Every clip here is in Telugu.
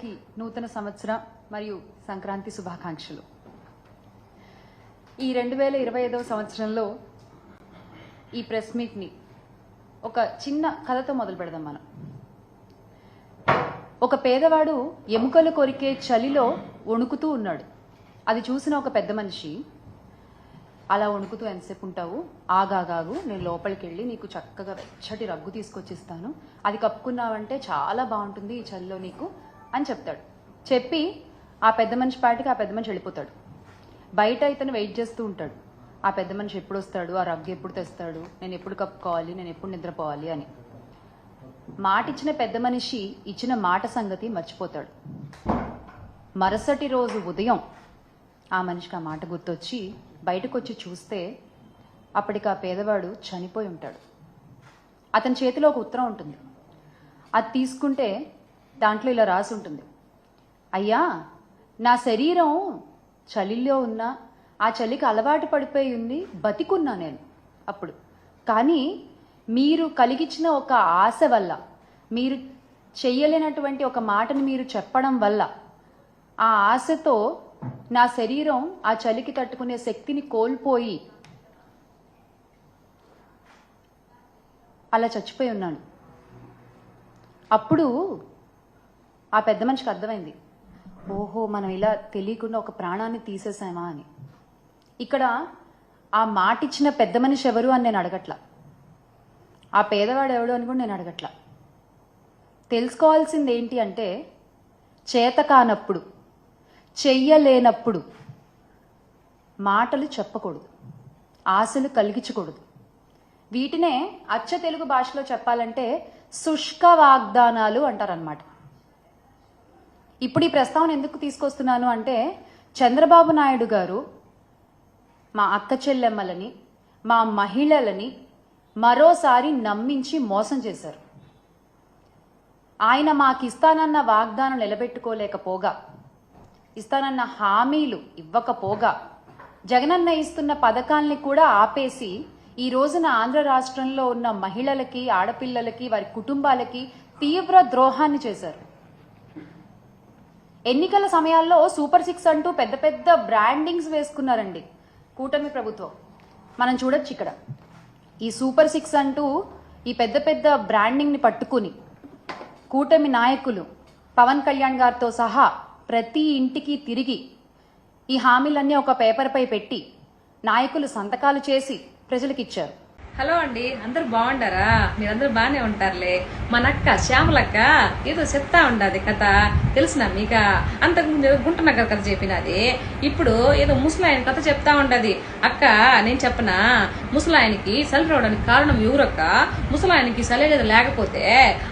కి నూతన సంవత్సర మరియు సంక్రాంతి శుభాకాంక్షలు. ఈ రెండు వేల ఇరవై ఐదవ సంవత్సరంలో ఈ ప్రెస్ మీట్ని ఒక చిన్న కథతో మొదలు పెడదాం మనం. ఒక పేదవాడు ఎముకలు కొరికే చలిలో వణుకుతూ ఉన్నాడు. అది చూసిన ఒక పెద్ద మనిషి అలా వణుకుతూ ఎంతసేపు ఉంటావు? ఆగాగాగు నేను లోపలికి వెళ్ళి నీకు చక్కగా వెచ్చటి రగ్గు తీసుకొచ్చిస్తాను. అది కప్పుకున్నావంటే చాలా బాగుంటుంది ఈ చలిలో నీకు. అని చెప్తాడు. చెప్పి ఆ పెద్ద మనిషి పాటికి ఆ పెద్ద మనిషి వెళ్ళిపోతాడు. బయట ఇతను వెయిట్ చేస్తూ ఉంటాడు. ఆ పెద్ద మనిషి ఎప్పుడు వస్తాడు? ఆ రగ్గు ఎప్పుడు తెస్తాడు? నేను ఎప్పుడు కప్పుకోవాలి? నేను ఎప్పుడు నిద్రపోవాలి అని. మాట ఇచ్చిన పెద్ద మనిషి ఇచ్చిన మాట సంగతి మర్చిపోతాడు. మరుసటి రోజు ఉదయం ఆ మనిషికి ఆ మాట గుర్తొచ్చి బయటకు వచ్చి చూస్తే అప్పటికి ఆ పేదవాడు చనిపోయి ఉంటాడు. అతని చేతిలో ఒక ఉత్తరం ఉంటుంది. అది తీసుకుంటే దాంట్లో ఇలా రాసి ఉంటుంది. అయ్యా నా శరీరం చలిలో ఉన్న ఆ చలికి అలవాటు పడిపోయి ఉంది బతికున్నా నేను అప్పుడు. కానీ మీరు కలిగించిన ఒక ఆశ వల్ల మీరు చెయ్యలేనటువంటి ఒక మాటను మీరు చెప్పడం వల్ల ఆ ఆశతో నా శరీరం ఆ చలికి తట్టుకునే శక్తిని కోల్పోయి అలా చచ్చిపోయి ఉన్నాను. అప్పుడు ఆ పెద్ద మనిషికి అర్థమైంది. ఓహో మనం ఇలా తెలియకుండా ఒక ప్రాణాన్ని తీసేసామా అని. ఇక్కడ ఆ మాట ఇచ్చిన పెద్ద మనిషి ఎవరు అని నేను అడగట్లా. ఆ పేదవాడు ఎవడు అని కూడా నేను అడగట్లా. తెలుసుకోవాల్సింది ఏంటి అంటే చేత కానప్పుడు చెయ్యలేనప్పుడు మాటలు చెప్పకూడదు. ఆశలు కలిగించకూడదు. వీటినే అచ్చ తెలుగు భాషలో చెప్పాలంటే శుష్క వాగ్దానాలు అంటారనమాట ఇప్పుడు ఈ ప్రస్తావన ఎందుకు తీసుకొస్తున్నాను అంటే చంద్రబాబు నాయుడు గారు మా అక్క చెల్లెమ్మలని మా మహిళలని మరోసారి నమ్మించి మోసం చేశారు. ఆయన మాకు ఇస్తానన్న వాగ్దానం నిలబెట్టుకోలేకపోగా ఇస్తానన్న హామీలు ఇవ్వకపోగా జగనన్న ఇస్తున్న పథకాల్ని కూడా ఆపేసి ఈ రోజున ఆంధ్ర రాష్ట్రంలో ఉన్న మహిళలకి ఆడపిల్లలకి వారి కుటుంబాలకి తీవ్ర ద్రోహాన్ని చేశారు. ఎన్నికల సమయాల్లో సూపర్ సిక్స్ అంటూ పెద్ద పెద్ద బ్రాండింగ్స్ వేసుకున్నారండి కూటమి ప్రభుత్వం. మనం చూడొచ్చు ఇక్కడ. ఈ సూపర్ సిక్స్ అంటూ ఈ పెద్ద పెద్ద బ్రాండింగ్ని పట్టుకుని కూటమి నాయకులు పవన్ కళ్యాణ్ గారితో సహా ప్రతి ఇంటికి తిరిగి ఈ హామీలన్నీ ఒక పేపర్పై పెట్టి నాయకులు సంతకాలు చేసి ప్రజలకిచ్చారు. హలో అండి అందరు బాగుండారా? మీరందరూ బాగానే ఉంటారులే. మన అక్క శ్యామలక్క ఏదో చెప్తా ఉండదు కథ. తెలిసిన మీక అంతకుముందు ఏదో గుంటనగర్ కథ చెప్పినది. ఇప్పుడు ఏదో ముసలాయన కథ చెప్తా ఉండదు అక్క నేను చెప్పనా? ముసలాయనకి చలి రావడానికి కారణం ఎవరక్క? ముసలాయనకి చలి లేకపోతే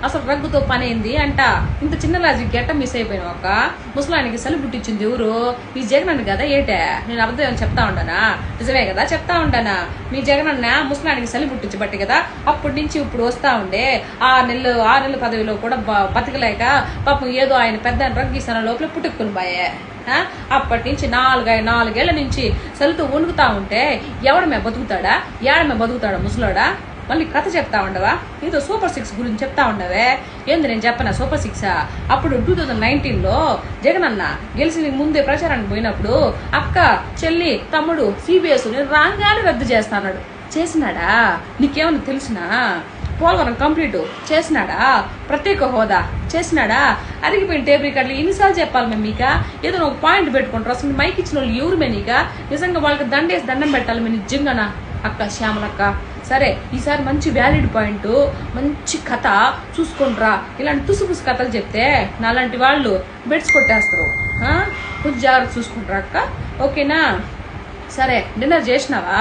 అసలు రగ్గుతో పని అంట. ఇంత చిన్న రాజు గెట్ట మిస్ అయిపోయినావు అక్క? ముసలాయనకి చలి పుట్టించింది ఎవరు? మీ జగనన్న కదా ఏటే? నేను అబద్ధం చెప్తా ఉండనా? నిజమే కదా చెప్తా ఉండనా? మీ జగనన్న ముసలానికి చలి పుట్టించబట్టి కదా అప్పటి నుంచి ఇప్పుడు వస్తా ఉండే. ఆ నెలలు ఆ నెలల పదవిలో కూడా బతకలేక పాపం ఏదో ఆయన పెద్ద రగ్గీసిన లోపల పుట్టుకుని పోయే. అప్పటి నుంచి నాలుగై నాలుగేళ్ళ నుంచి చలితో వణుకుతా ఉంటే ఎవడమే బతుకుతాడా? ఏడమే బతుకుతాడా ముసలోడా? మళ్ళీ కథ చెప్తా ఉండవా? ఇదో సూపర్ సిక్స్ గురించి చెప్తా ఉండవే. ఏంది నేను చెప్పనా సూపర్ సిక్స్ అప్పుడు టూ థౌజండ్ నైన్టీన్లో జగన్ అన్న గెలిచి ముందే ప్రచారానికి పోయినప్పుడు అక్క చెల్లి తమ్ముడు సిబిఎస్ నేను రాగానే రద్దు చేస్తాన్నాడు. చేసినాడా? నీకేమన్నా తెలిసినా? పోలవరం కంప్లీట్ చేసినాడా? ప్రత్యేక హోదా చేసినాడా? అరిగిపోయిన టేబుల్ రికార్డులు ఎన్నిసార్లు చెప్పాలి మేము మీక? ఏదో ఒక పాయింట్ పెట్టుకుంటారు. అసలు మైక్ ఇచ్చిన వాళ్ళు ఎవరు మే నీక నిజంగా వాళ్ళకి దండేసి దండం పెట్టాలి మేము నిజంగానా? అక్క శ్యామలక్క సరే ఈసారి మంచి వ్యాలిడ్ పాయింట్ మంచి కథ చూసుకుంట్రా ఇలాంటి తుసుపుసు కథలు చెప్తే నాలాంటి వాళ్ళు బెడ్స్ కొట్టేస్తారు. కొంచెం జాగ్రత్త చూసుకుంటారా అక్క? ఓకేనా? సరే డిన్నర్ చేసినావా?